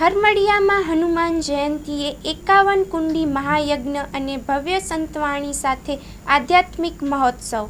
હરમડિયામાં હનુમાન જયંતીએ એકાવન કુંડી મહાયજ્ઞ અને ભવ્ય સંતવાણી સાથે આધ્યાત્મિક મહોત્સવ.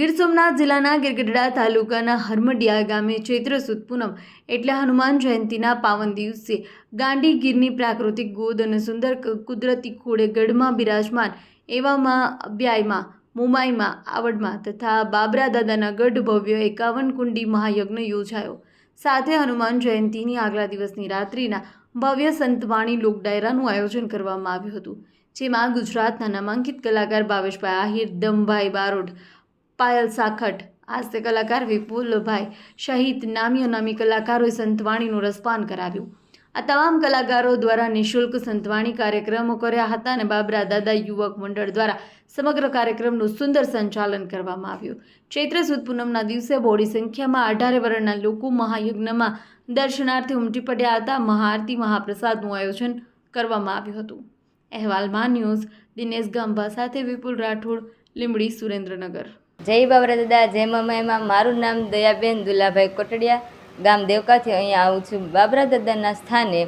ગીર સોમનાથ જિલ્લાના ગીરગઢડા તાલુકાના હરમડિયા ગામે ચૈત્ર સુદ પૂનમ એટલે હનુમાન જયંતીના પાવન દિવસે ગાંડી ગીરની પ્રાકૃતિક ગોદ અને સુંદર કુદરતી ખોળે ગઢમાં બિરાજમાન એવામાં, અભ્યાયમાં, મુંબાઈમાં, આવડમાં તથા બાબરા દાદાના ગઢ ભવ્ય એકાવન કુંડી મહાયજ્ઞ યોજાયો. સાથે હનુમાન જયંતીની આગલા દિવસની રાત્રિના ભવ્ય સંતવાણી લોક ડાયરાનું આયોજન કરવામાં આવ્યું હતું, જેમાં ગુજરાતના નામાંકિત કલાકાર ભાવેશભાઈ આહિર, દમભાઈ બારોટ, પાયલ સાખટ હાસ્ય કલાકાર વિપુલભાઈ સહિત નામી અનામી કલાકારોએ સંતવાણીનું રસપાન કરાવ્યું. આ તમામ કલાકારો દ્વારા નિઃશુલ્ક સંતવાણી કાર્યક્રમો કર્યા હતા અને બાબરા દાદા યુવક મંડળ દ્વારા સમગ્ર કાર્યક્રમનું સુંદર સંચાલન કરવામાં આવ્યું. ચૈત્ર સુદ પૂનમના દિવસે બોડી સંખ્યામાં અઢારે વર્ણના લોકો મહાયજ્ઞમાં દર્શનાર્થે ઉમટી પડ્યા હતા. મહાઆરતી મહાપ્રસાદનું આયોજન કરવામાં આવ્યું હતું. અહેવાલમાં ન્યૂઝ, દિનેશ ગાંભા સાથે વિપુલ રાઠોડ, લીંબડી સુરેન્દ્રનગર. જય બાબરા દાદા, જય મમાઈમાં મારું નામ દયાબેન દુલાભાઈ કોટડિયા. ગામ દેવકાથી અહીંયા આવું છું. બાબરા દાદાના સ્થાને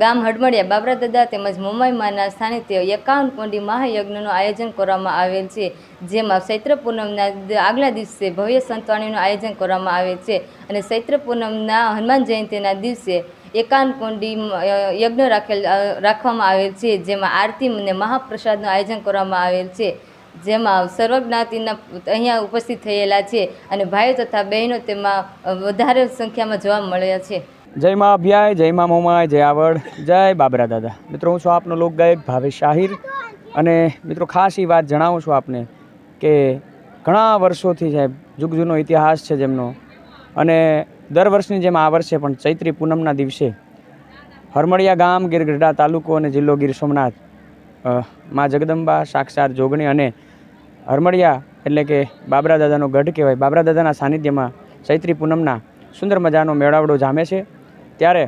ગામ હડમડિયા બાબરા દાદા તેમજ મુંબઈમાંના સ્થાને તે એકાવન કોંડી મહાયજ્ઞનું આયોજન કરવામાં આવેલ છે. જેમાં ચૈત્ર પૂનમના આગલા દિવસે ભવ્ય સંતવાણીનું આયોજન કરવામાં આવે છે અને ચૈત્ર પૂનમના હનુમાન જયંતિના દિવસે એકાવન કોંડી યજ્ઞ રાખેલ રાખવામાં આવેલ છે. જેમાં આરતી અને મહાપ્રસાદનું આયોજન કરવામાં આવેલ છે. જેમાં સર્વ જ્ઞાતિના અહીંયા ઉપસ્થિત થયેલા છે અને ભાઈઓ તથા બહેનો તેમાં વધારે સંખ્યામાં જોવા મળ્યા છે. જય મા અભ્યાય, જય મા મોમાય, જય આવડ, જય બાબરા દાદા. મિત્રો, હું છું આપનો લોકગાયક ભાવેશ શાહિર અને મિત્રો, ખાસ એ વાત જણાવું છું આપને કે ઘણા વર્ષોથી સાહેબ જુગ જૂનો ઇતિહાસ છે જેમનો અને દર વર્ષની જેમ આ વર્ષે પણ ચૈત્રી પૂનમના દિવસે હરમળિયા ગામ ગીરગઢડા તાલુકો અને જિલ્લો ગીર સોમનાથ મા જગદંબા, સાક્ષાત જોગણી અને હરમડિયા એટલે કે બાબરા દાદાનો ગઢ કહેવાય. બાબરા દાદાના સાનિધ્યમાં ચૈત્રી પૂનમના સુંદર મજાનો મેળાવડો જામે છે. ત્યારે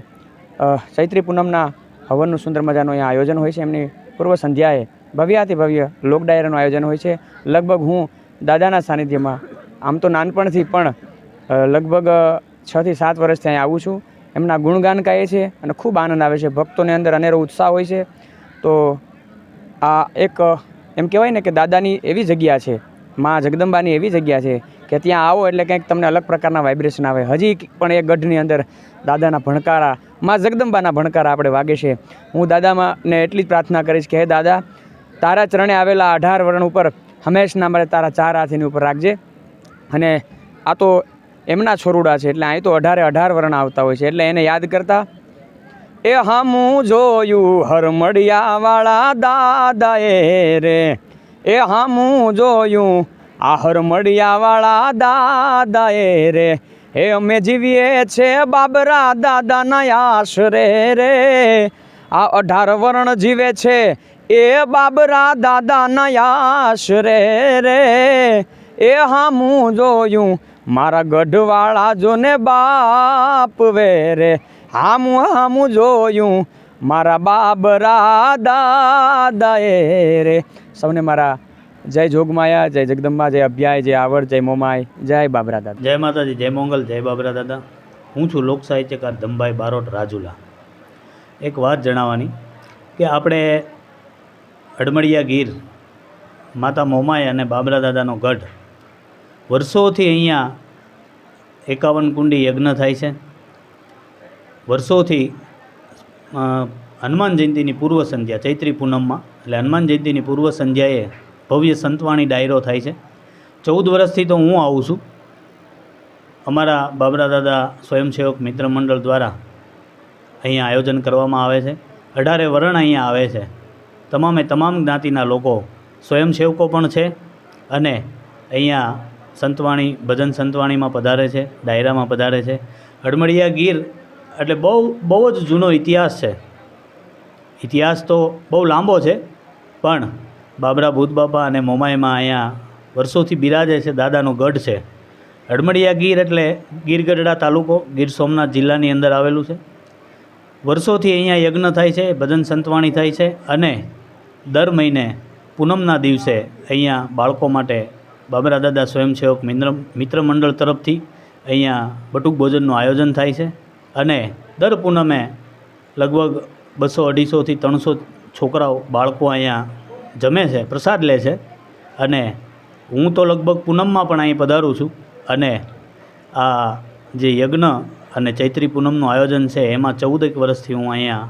ચૈત્રી પૂનમના હવનનું સુંદર મજાનું અહીંયા આયોજન હોય છે. એમની પૂર્વ સંધ્યાએ ભવ્યાથી ભવ્ય લોક ડાયરાનું આયોજન હોય છે. લગભગ હું દાદાના સાનિધ્યમાં, આમ તો નાનપણથી પણ લગભગ છથી સાત વર્ષથી અહીંયા આવું છું. એમના ગુણગાન ગાઈએ છે અને ખૂબ આનંદ આવે છે. ભક્તોની અંદર અનેરો ઉત્સાહ હોય છે. તો આ એક એમ કહેવાય ને કે દાદાની એવી જગ્યા છે, માં જગદંબાની એવી જગ્યા છે કે ત્યાં આવો એટલે કંઈક તમને અલગ પ્રકારના વાઇબ્રેશન આવે. હજી પણ એ ગઢની અંદર દાદાના ભણકારા, મા જગદંબાના ભણકારા આપણે વાગે છે. હું દાદામાં ને એટલી જ પ્રાર્થના કરીશ કે, હે દાદા, તારા ચરણે આવેલા અઢાર વર્ણ ઉપર હંમેશના મારે તારા ચાર હાથીની ઉપર રાખજે. અને આ તો એમના છોરુડા છે, એટલે અહીં તો અઢારે અઢાર વર્ણ આવતા હોય છે, એટલે એને યાદ કરતા એ હામું જોયું હરમડિયા વાળા દાદાએ રે. એ હામું જોયું આ હરમડિયા વાળા દાદાએ રે. એ અમે જીવીએ છે બાબરા દાદાના આશરે રે. આ અઢાર વર્ણ જીવે છે એ બાબરા દાદાના આશરે રે. એ હામું જોયું મારા ગઢવાળા જોને બાપ વેરે. હામું હામું જોયું મારા બાબરા દાદાએ રે. સૌને મારા જય જોગમાયા, જય જગદંબા, જય અભ્યાય, જય આવડ, જય મોમાય જય બાબરા દાદા. જય માતાજી, જય મોંગલ, જય બાબરા દાદા. હું છું લોક સાહિત્યકાર ધમભાઈ બારોટ રાજુલા. એક વાત જણાવવાની કે આપણે અડમડિયા ગીર, માતા મોમાય અને બાબરા દાદાનો ગઢ વર્ષોથી અહીંયા એકાવન કુંડી યજ્ઞ થાય છે. વર્ષોથી હનુમાન જયંતિની પૂર્વ સંધ્યા, ચૈત્રી પૂનમમાં, એટલે હનુમાન જયંતિની પૂર્વ સંધ્યાએ ભવ્ય સંતવાણી ડાયરો થાય છે. ચૌદ વર્ષથી તો હું આવું છું. અમારા બાબરા દાદા સ્વયંસેવક મિત્ર મંડળ દ્વારા અહીંયા આયોજન કરવામાં આવે છે. અઢારે વર્ણ અહીંયા આવે છે. તમામે તમામ જ્ઞાતિના લોકો સ્વયંસેવકો પણ છે અને અહીંયા સંતવાણી, ભજન સંતવાણીમાં પધારે છે, ડાયરામાં પધારે છે. અડમડિયા ગીર એટલે બહુ બહુ જ જૂનો ઇતિહાસ છે. ઇતિહાસ તો બહુ લાંબો છે, પણ બાબરા ભૂત બાપા અને મોમાઈમાં અહીંયા વર્ષોથી બિરાજે છે, દાદાનો ગઢ છે. અડમડિયા ગીર એટલે ગીરગઢડા તાલુકો, ગીર સોમનાથ જિલ્લાની અંદર આવેલું છે. વર્ષોથી અહીંયા યજ્ઞ થાય છે, ભજન સંતવાણી થાય છે અને દર મહિને પૂનમના દિવસે અહીંયા બાળકો માટે બાબરા દાદા સ્વયંસેવક મિત્ર મિત્ર મંડળ તરફથી અહીંયા બટુક ભોજનનું આયોજન થાય છે. અને દર પૂનમે લગભગ બસો અઢીસોથી ત્રણસો છોકરાઓ, બાળકો અહીંયા જમે છે, પ્રસાદ લે છે. અને હું તો લગભગ પૂનમમાં પણ અહીં પધારું છું. અને આ જે યજ્ઞ અને ચૈત્રી પૂનમનું આયોજન છે, એમાં ચૌદેક વર્ષથી હું અહીંયા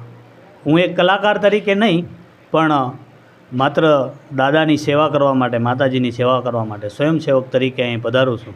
હું એક કલાકાર તરીકે નહીં, પણ માત્ર દાદાની સેવા કરવા માટે, માતાજીની સેવા કરવા માટે સ્વયંસેવક તરીકે અહીં પધારું છું.